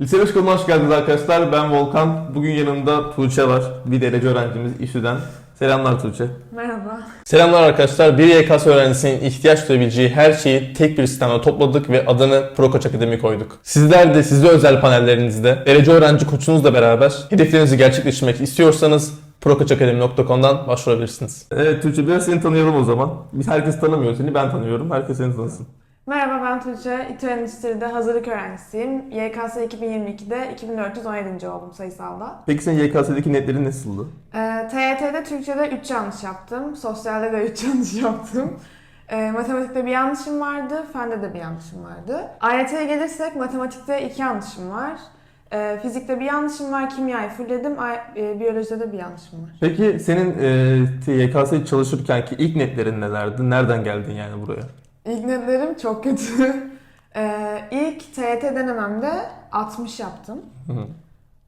Lise 5 konuna hoş geldiniz arkadaşlar. Ben Volkan. Bugün yanımda Tuğçe var. Bir derece öğrencimiz İSÜ'den. Selamlar Tuğçe. Merhaba. Selamlar arkadaşlar. Bir YKS öğrencisinin ihtiyaç duyabileceği her şeyi tek bir sistemde topladık ve adını ProKoç Akademi koyduk. Sizler de size özel panellerinizde derece öğrenci koçunuzla beraber hedeflerinizi gerçekleştirmek istiyorsanız prokoçakademi.com'dan başvurabilirsiniz. Evet Tuğçe biraz seni tanıyalım o zaman. Biz herkes tanımıyor seni, ben tanıyorum. Herkes seni tanısın. Merhaba ben Tuğçe. İTÜ Endüstri'de hazırlık öğrencisiyim. YKS 2022'de 2417. oldum sayısalda. Peki senin YKS'deki netlerin nasıldı? Ee, TYT'de Türkçe'de 3 yanlış yaptım. Sosyalde de 3 yanlış yaptım. Ee, matematikte bir yanlışım vardı. Fende de bir yanlışım vardı. AYT'ye gelirsek matematikte 2 yanlışım var. Ee, fizikte bir yanlışım var. Kimyayı fullledim. Ay- e, biyolojide de bir yanlışım var. Peki senin e, YKS çalışırkenki ilk netlerin nelerdi? Nereden geldin yani buraya? İlk netlerim çok kötü. Ee, ilk TYT denememde 60 yaptım.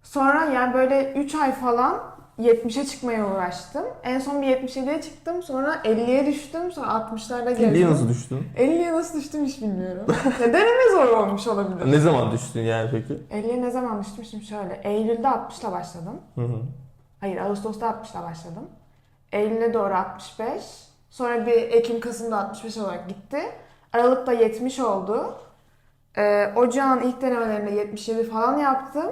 Sonra yani böyle 3 ay falan 70'e çıkmaya uğraştım. En son bir 77'ye çıktım. Sonra 50'ye düştüm. Sonra 60'larda gezdim. Niye nasıl düştün? 50'ye nasıl düştüm hiç bilmiyorum. ya deneme zor olmuş olabilir. Ne zaman düştün yani peki? 50'ye ne zaman düştüm şimdi şöyle. Eylül'de 60'la başladım. Hı hı. Hayır Ağustos'ta 60'la başladım. Eylül'e doğru 65. Sonra bir Ekim Kasım'da 65 olarak gitti. Aralık'ta 70 oldu. Ee, ocağın ilk denemelerinde 77 falan yaptım.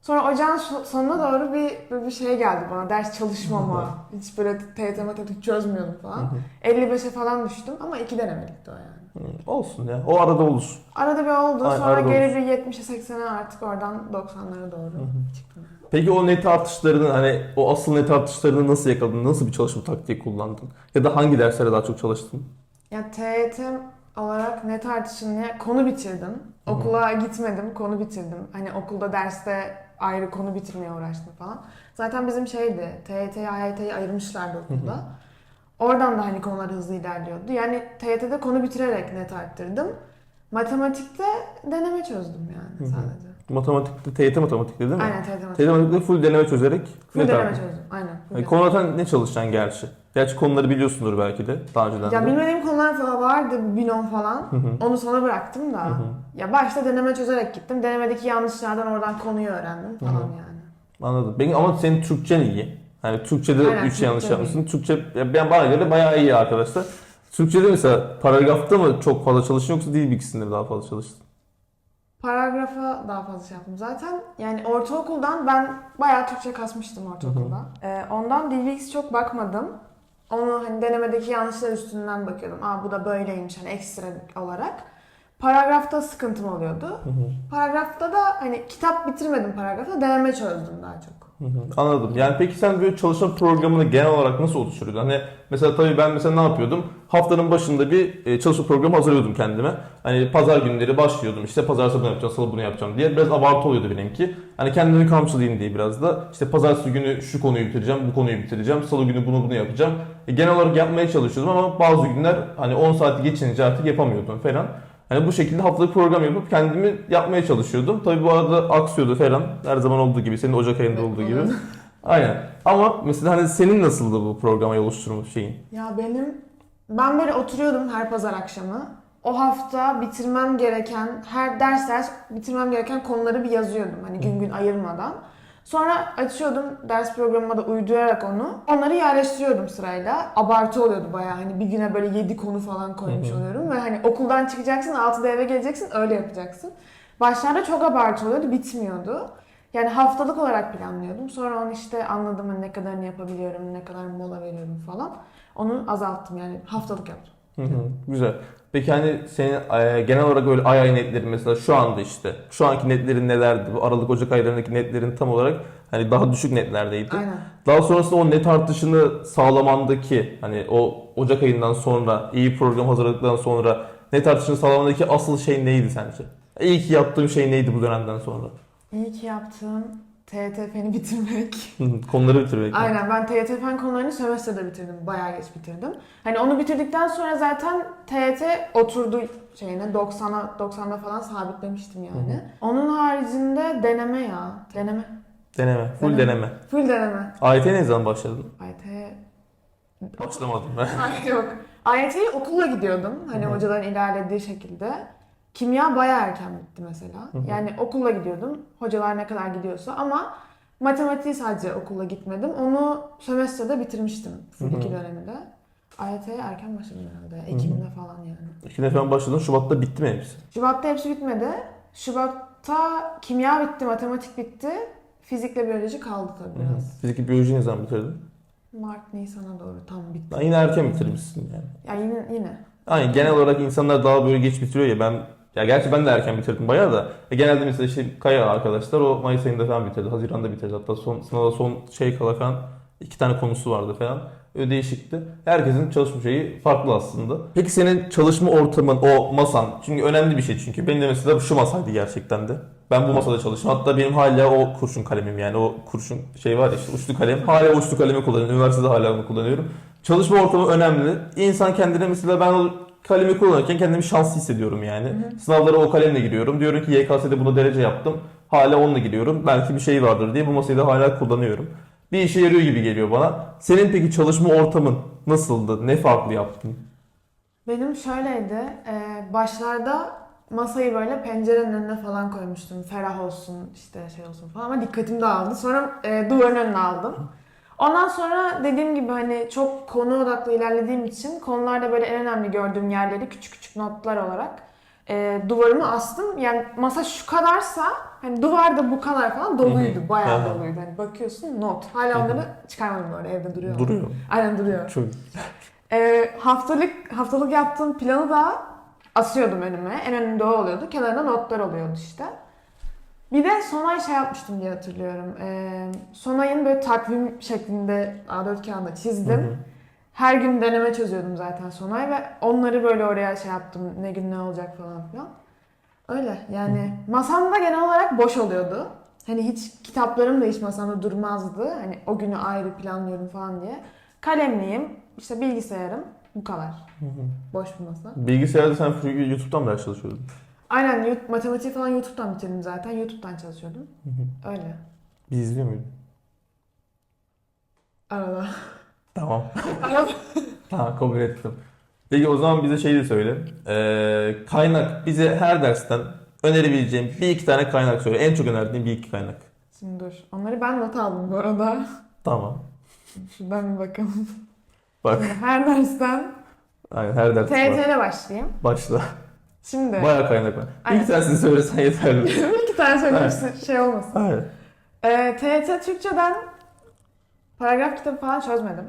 Sonra ocağın sonuna doğru bir, böyle bir şey geldi bana. Ders çalışmama. Hiç böyle TYT matematik çözmüyordum falan. 55'e falan düştüm ama iki denemelikti o yani. Olsun ya. O arada olur. Arada bir oldu. Ay- Sonra arada geri bir 70'e 80'e artık oradan 90'lara doğru çıktım. Peki o net artışlarını hani o asıl net artışlarını nasıl yakaladın? Nasıl bir çalışma taktiği kullandın? Ya da hangi derslere daha çok çalıştın? Ya TYT olarak net artışını konu bitirdim. Okula gitmedim, konu bitirdim. Hani okulda derste ayrı konu bitirmeye uğraştım falan. Zaten bizim şeydi, TYT'yi, AYT'yi ayırmışlardı okulda. Oradan da hani konular hızlı ilerliyordu. Yani TYT'de konu bitirerek net arttırdım. Matematikte deneme çözdüm yani Hı hı. sadece. Matematikte, TYT matematikte değil mi? Aynen TYT matematik. TYT matematikte full deneme çözerek Full net deneme arttın. çözdüm. Aynen. Yani konulardan ne çalışacaksın gerçi? Gerçi konuları biliyorsundur belki de daha önceden Ya de. bilmediğim konular falan vardı, binom falan. Hı hı. Onu sona bıraktım da. Hı hı. Ya başta deneme çözerek gittim. Denemedeki yanlışlardan oradan konuyu öğrendim falan Hı hı. yani. Anladım. Benim, ama senin Türkçen iyi. Yani Türkçe'de Aynen, 3 yanlış yapmışsın. Türkçe ben bana göre bayağı iyi arkadaşlar. Türkçe'de mesela paragrafta mı çok fazla çalıştın yoksa dil bilgisinde mi daha fazla çalıştın? Paragrafa daha fazla şey yaptım. Zaten yani ortaokuldan ben bayağı Türkçe kasmıştım ortaokulda. Ee, ondan dil bilgisi çok bakmadım. Onu hani denemedeki yanlışlar üstünden bakıyordum. Aa bu da böyleymiş hani ekstra olarak. Paragrafta sıkıntım oluyordu. Hı hı. Paragrafta da hani kitap bitirmedim paragrafta deneme çözdüm daha çok. Anladım. Yani peki sen böyle çalışma programını genel olarak nasıl oluşturuyordun? Hani mesela tabii ben mesela ne yapıyordum? Haftanın başında bir e, çalışma programı hazırlıyordum kendime. Hani pazar günleri başlıyordum. İşte pazartesi bunu yapacağım, salı bunu yapacağım diye. Biraz abartı oluyordu benimki. Hani kendimi kamçılayayım diye biraz da. İşte pazartesi günü şu konuyu bitireceğim, bu konuyu bitireceğim. Salı günü bunu bunu yapacağım. E, genel olarak yapmaya çalışıyordum ama bazı günler hani 10 saati geçince artık yapamıyordum falan. Hani bu şekilde haftalık program yapıp kendimi yapmaya çalışıyordum. Tabii bu arada aksıyordu falan. Her zaman olduğu gibi, senin Ocak ayında olduğu gibi. Aynen. Ama mesela hani senin nasıldı bu programa oluşturma şeyin? Ya benim ben böyle oturuyordum her pazar akşamı. O hafta bitirmem gereken her ders ders bitirmem gereken konuları bir yazıyordum hani gün gün ayırmadan. Sonra açıyordum ders programıma da uydurarak onu. Onları yerleştiriyordum sırayla. Abartı oluyordu bayağı hani bir güne böyle 7 konu falan koymuş oluyorum ve hani okuldan çıkacaksın 6'da eve geleceksin öyle yapacaksın. Başlarda çok abartı oluyordu bitmiyordu. Yani haftalık olarak planlıyordum. Sonra onu işte anladım hani ne kadarını yapabiliyorum, ne kadar mola veriyorum falan. Onu azalttım yani haftalık yaptım. Hı hı, Güzel. Peki hani senin e, genel olarak böyle ay ay netlerin mesela şu anda işte şu anki netlerin nelerdi? Bu Aralık Ocak aylarındaki netlerin tam olarak hani daha düşük netlerdeydi. Aynen. Daha sonrasında o net artışını sağlamandaki hani o Ocak ayından sonra iyi program hazırladıktan sonra net artışını sağlamandaki asıl şey neydi sence? İyi ki yaptığın şey neydi bu dönemden sonra? İyi ki yaptığım TYT bitirmek. Hı hı, Konuları bitirmek. Aynen ben TYT Fen konularını sömestrede bitirdim. Bayağı geç bitirdim. Hani onu bitirdikten sonra zaten TYT oturdu şeyine 90'a 90'da falan sabitlemiştim yani. Onun haricinde deneme ya. Deneme. Deneme. Full Deneme. deneme. Full deneme. AYT ne zaman başladın? AYT Başlamadım ben. Hayır yok. AYT'yi okulla gidiyordum. Hani Hı hı. hocaların ilerlediği şekilde. Kimya bayağı erken bitti mesela. Yani okula gidiyordum. Hocalar ne kadar gidiyorsa ama matematiği sadece okula gitmedim. Onu sömestrede bitirmiştim. Full Hı hı. iki döneminde. AYT'ye erken başladım herhalde. Ekim'de falan yani. İkine falan başladın. Şubat'ta bitti mi hepsi? Şubat'ta hepsi bitmedi. Şubat'ta kimya bitti, matematik bitti. Fizikle biyoloji kaldı tabii biraz. Fizik biyoloji ne zaman bitirdin? Mart, Nisan'a doğru tam bitti. Yine erken bitirmişsin yani. Ya yine, yine. Aynen genel olarak insanlar daha böyle geç bitiriyor ya ben ya gerçi ben de erken bitirdim bayağı da e, genelde mesela işte Kaya arkadaşlar o Mayıs ayında falan bitirdi. Haziran'da bitirdi. Hatta son sınavda son şey kala falan iki tane konusu vardı falan. Öyle değişikti. Herkesin çalışma şeyi farklı aslında. Peki senin çalışma ortamın, o masan çünkü önemli bir şey çünkü. Benim de mesela şu masaydı gerçekten de. Ben bu masada çalıştım. Hatta benim hala o kurşun kalemim yani o kurşun şey var ya işte uçlu kalem. Hala uçlu kalemi kullanıyorum. Üniversitede hala onu kullanıyorum. Çalışma ortamı önemli. İnsan kendine mesela ben kalemi kullanırken kendimi şanslı hissediyorum yani. Sınavlara o kalemle giriyorum. Diyorum ki YKS'de bunu derece yaptım. Hala onunla giriyorum. Belki bir şey vardır diye bu masayı da hala kullanıyorum. Bir işe yarıyor gibi geliyor bana. Senin peki çalışma ortamın nasıldı? Ne farklı yaptın? Benim şöyleydi. e, başlarda masayı böyle pencerenin önüne falan koymuştum. Ferah olsun, işte şey olsun falan ama dikkatim dağıldı. Sonra e, duvarın önüne aldım. Ondan sonra dediğim gibi hani çok konu odaklı ilerlediğim için konularda böyle en önemli gördüğüm yerleri küçük küçük notlar olarak e, duvarıma astım. Yani masa şu kadarsa hani duvarda bu kadar falan doluydu. Bayağı hı. doluydu. Hani bakıyorsun not. Hala onları çıkarmadım böyle evde duruyor. Duruyor. Aynen duruyor. Çok Ee, haftalık haftalık yaptığım planı da asıyordum önüme. En önünde o oluyordu. Kenarında notlar oluyordu işte. Bir de Sonay şey yapmıştım diye hatırlıyorum. Ee, Sonay'ın böyle takvim şeklinde A4 kağıdında çizdim. Hı hı. Her gün deneme çözüyordum zaten Sonay ve onları böyle oraya şey yaptım. Ne gün ne olacak falan filan. Öyle yani masamda genel olarak boş oluyordu. Hani hiç kitaplarım da hiç masamda durmazdı. Hani o günü ayrı planlıyorum falan diye. Kalemliyim, işte bilgisayarım bu kadar. Boş bir masa. Bilgisayarda sen YouTube'dan mı ders çalışıyordun? Aynen Yu- matematiği falan YouTube'dan bitirdim zaten. YouTube'dan çalışıyordum. Öyle. Bir izliyor muydun? Arada. Tamam. Tamam kabul ettim. Peki o zaman bize şey de söyle. Ee, kaynak bize her dersten önerebileceğim bir iki tane kaynak söyle. En çok önerdiğin bir iki kaynak. Şimdi dur. Onları ben not aldım bu arada. Tamam. Şuradan bir bakalım. Bak. Şimdi her dersten Aynen her ders var. Başlayayım. Başla. Şimdi Bayağı kaynak var. Aynen. İlk tanesini söylesen yeterli. iki tane söyleyeyim şey olmasın. Aynen. Ee, TYT Türkçeden paragraf kitabı falan çözmedim.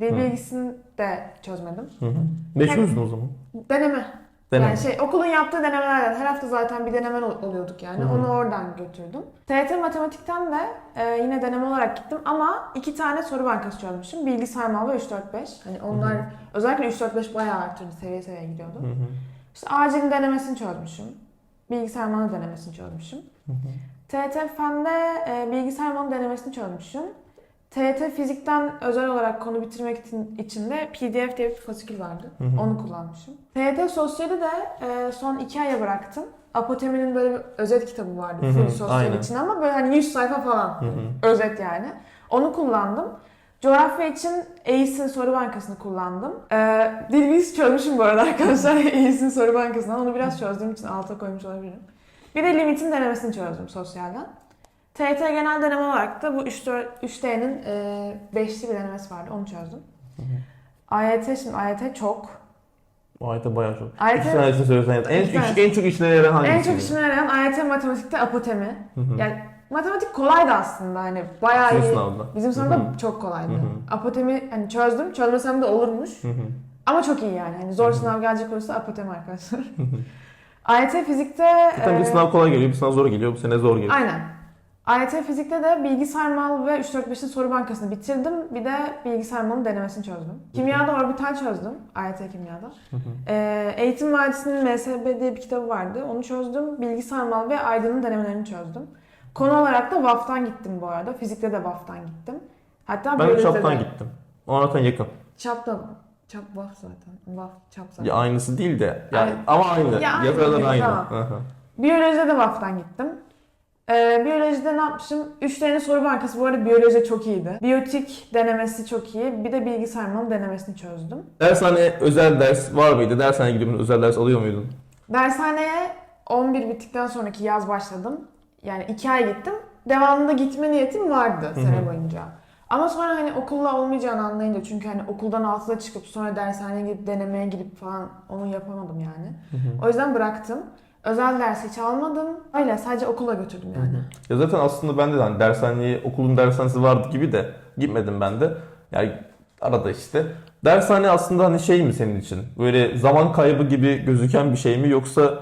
Dil Hı. bilgisini de çözmedim. Hı hı. Ne çözdün o zaman? Deneme. Deneme. Yani şey okulun yaptığı denemelerden her hafta zaten bir deneme ol- oluyorduk yani. Hı hı. Onu oradan götürdüm. TYT matematikten de e, yine deneme olarak gittim ama iki tane soru bankası çözmüşüm. Bilgi saymalı ve 3-4-5. Hani onlar Hı hı. özellikle 3-4-5 bayağı arttırdı. Seviye seviye gidiyordu. Hı hı. İşte acil denemesini çözmüşüm. Bilgisayar manı denemesini çözmüşüm. Hı hı. TET Fen'de e, bilgisayar manı denemesini çözmüşüm. TET Fizik'ten özel olarak konu bitirmek için, için de PDF diye bir fasikül vardı. Hı hı. Onu kullanmışım. TET Sosyal'i de e, son iki aya bıraktım. Apoteminin böyle bir özet kitabı vardı Hı hı, full sosyal aynen. için ama böyle hani 100 sayfa falan Hı hı. özet yani. Onu kullandım. Coğrafya için EİS'in soru bankasını kullandım. Ee, dil bilgisi çözmüşüm bu arada arkadaşlar EİS'in soru bankasından. Onu biraz çözdüğüm için alta koymuş olabilirim. Bir de limitin denemesini çözdüm sosyalden. TET genel deneme olarak da bu 3D'nin e, 5'li bir denemesi vardı. Onu çözdüm. Hı hı. AYT şimdi AYT çok. Ayette bayağı çok. AYT İki tanesini söylesen yeter. En, en, en çok işine yarayan hangisi? en çok işime yarayan AYT matematikte apotemi. Hı hı. Yani matematik kolaydı aslında hani bayağı Sizin iyi. sınavda. Bizim sınavda Hı hı. çok kolaydı. Hı hı. Apotemi hani çözdüm, çözmesem de olurmuş. Hı hı. Ama çok iyi yani. Hani zor sınav gelecek olursa apotemi arkadaşlar. AYT fizikte... Zaten bir e, sınav kolay geliyor, bir sınav zor geliyor. Bu sene zor geliyor. Aynen. AYT fizikte de bilgisayar mal ve 3-4-5'in soru bankasını bitirdim. Bir de bilgisayar malın denemesini çözdüm. Kimyada orbital çözdüm. AYT kimyada. Ee, Eğitim Vadisi'nin MSB diye bir kitabı vardı. Onu çözdüm. Bilgisayar mal ve Aydın'ın denemelerini çözdüm. Konu olarak da VAF'tan gittim bu arada. Fizikte de VAF'tan gittim. Hatta Ben de biyolojide çaptan de. gittim. O zaten yakın. Çap da Çap VAF zaten. VAF çap zaten. Ya aynısı değil de. Yani Aynen. ama aynı. Ya aynı, Yazarlar aynı. tamam. Hı hı. Biyolojide de VAF'tan gittim. Ee, biyolojide ne yapmışım? Üç tane soru bankası. Bu arada biyoloji çok iyiydi. Biyotik denemesi çok iyi. Bir de bilgisayar malı denemesini çözdüm. Dershane özel ders var mıydı? Dershaneye gidip özel ders alıyor muydun? Dershaneye 11 bittikten sonraki yaz başladım. Yani 2 ay gittim. Devamında gitme niyetim vardı sene boyunca. Ama sonra hani okulla olmayacağını anlayınca çünkü hani okuldan 6'da çıkıp sonra dershaneye gidip denemeye gidip falan onu yapamadım yani. O yüzden bıraktım. Özel ders hiç almadım. Öyle sadece okula götürdüm yani. Ya zaten aslında ben de hani dershaneye, okulun dershanesi vardı gibi de gitmedim ben de. Yani arada işte. Dershane aslında hani şey mi senin için? Böyle zaman kaybı gibi gözüken bir şey mi yoksa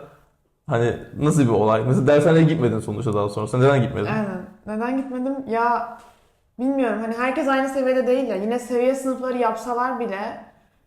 hani nasıl bir olay? Mesela dershaneye gitmedin sonuçta daha sonra. Sen neden gitmedin? Aynen. Neden gitmedim? Ya bilmiyorum. Hani herkes aynı seviyede değil ya. Yine seviye sınıfları yapsalar bile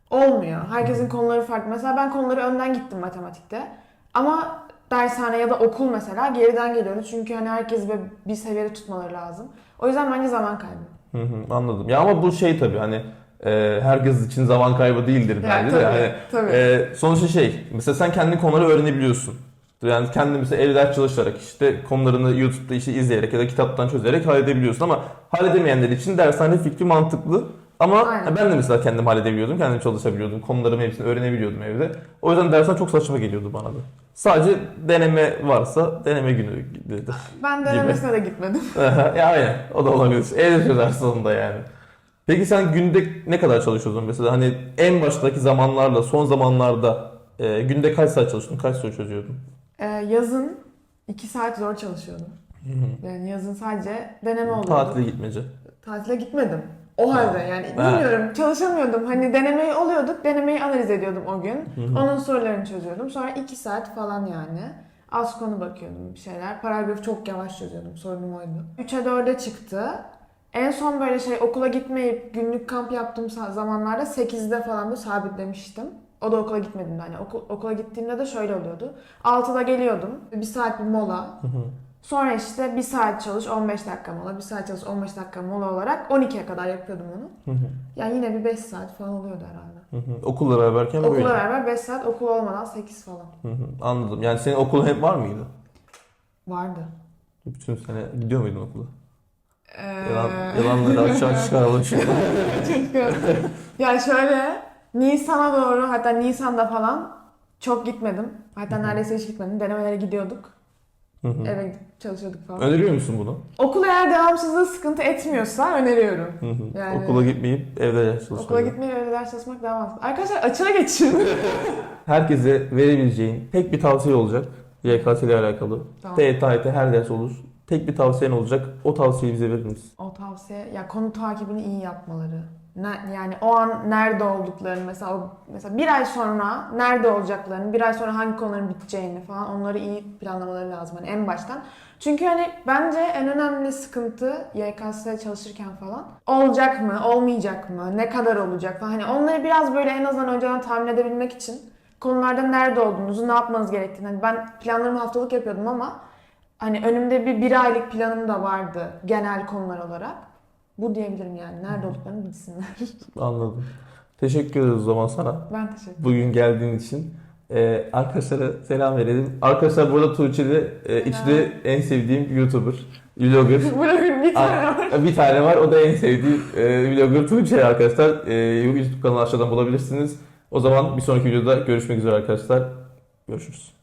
olmuyor. Herkesin konuları farklı. Mesela ben konuları önden gittim matematikte. Ama dershane ya da okul mesela geriden geliyordu. Çünkü hani herkes bir, bir seviyede tutmaları lazım. O yüzden bence zaman kaybı. Hı hı, anladım. Ya ama bu şey tabii hani e, herkes için zaman kaybı değildir Ya, bence de. tabii, Hani, tabii. e, sonuçta şey, mesela sen kendi konuları öğrenebiliyorsun. Yani kendi mesela evde ders çalışarak işte konularını YouTube'da işte izleyerek ya da kitaptan çözerek halledebiliyorsun ama halledemeyenler için dershane fikri mantıklı. Ama Aynen. ben de mesela kendim halledebiliyordum, kendim çalışabiliyordum, konularımı hepsini öğrenebiliyordum evde. O yüzden dersler çok saçma geliyordu bana da. Sadece deneme varsa deneme günü dedi. Ben denemesine de gitmedim. ya aynen. O da olabilir. Evde çözersin onu da yani. Peki sen günde ne kadar çalışıyordun mesela? Hani en baştaki zamanlarla son zamanlarda e, günde kaç saat çalışıyordun? Kaç soru çözüyordun? Ee, yazın 2 saat zor çalışıyordum. Yani yazın sadece deneme oluyordu. Tatile gitmece. Tatile gitmedim. O halde yani Ha. bilmiyorum çalışamıyordum. Hani denemeyi oluyorduk. Denemeyi analiz ediyordum o gün. Onun sorularını çözüyordum. Sonra 2 saat falan yani. Az konu bakıyordum bir şeyler. Paragrafı çok yavaş çözüyordum. Sorunum oydu. 3'e 4'e çıktı. En son böyle şey okula gitmeyip günlük kamp yaptığım sa- zamanlarda 8'de falan da sabitlemiştim. O da okula gitmedim de hani okul, okula gittiğimde de şöyle oluyordu. 6'da geliyordum. Bir saat bir mola. Hı hı. Sonra işte bir saat çalış 15 dakika mola, bir saat çalış 15 dakika mola olarak 12'ye kadar yapıyordum onu. Hı hı. Yani yine bir 5 saat falan oluyordu herhalde. Hı hı. Okulla beraberken böyle. Okula beraber 5 saat, okul olmadan 8 falan. Hı hı. Anladım. Yani senin okulun hep var mıydı? Vardı. Bütün sene gidiyor muydun okula? Ee... Yalan, yalanları aşağı çıkaralım şimdi. Çünkü ya şöyle Nisan'a doğru hatta Nisan'da falan çok gitmedim. Hatta neredeyse hiç gitmedim. Denemelere gidiyorduk. Hı hı. Eve gidip çalışıyorduk falan. Öneriyor musun bunu? Okul eğer devamsızlığı sıkıntı etmiyorsa öneriyorum. Yani- Okula gitmeyip evde ders çalışmak. Okula gitmeyi öyle ders çalışmak daha mantıklı. Arkadaşlar açığa geçin. Herkese verebileceğin tek bir tavsiye olacak. YKS ile alakalı. Tamam. TYT, AYT her ders olur. Tek bir tavsiyen olacak. O tavsiyeyi bize verir misin? O tavsiye ya konu takibini iyi yapmaları. Ne, yani o an nerede olduklarını mesela mesela bir ay sonra nerede olacaklarını, bir ay sonra hangi konuların biteceğini falan onları iyi planlamaları lazım hani en baştan. Çünkü hani bence en önemli sıkıntı YKS çalışırken falan olacak mı, olmayacak mı, ne kadar olacak falan. Hani onları biraz böyle en azından önceden tahmin edebilmek için konularda nerede olduğunuzu, ne yapmanız gerektiğini. Hani ben planlarımı haftalık yapıyordum ama hani önümde bir bir aylık planım da vardı genel konular olarak. Bu diyebilirim yani. Nerede olduklarını bilsinler. Anladım. Teşekkür ederiz o zaman sana. ben teşekkür ederim. Bugün geldiğin için. Ee, arkadaşlara selam verelim. Arkadaşlar burada Tuğçe'de e, içinde en sevdiğim YouTuber, vlogger. Bırakın bir tane var. bir tane var. O da en sevdiğim e, vlogger Tuğçe arkadaşlar. E, YouTube kanalı aşağıdan bulabilirsiniz. O zaman bir sonraki videoda görüşmek üzere arkadaşlar. Görüşürüz.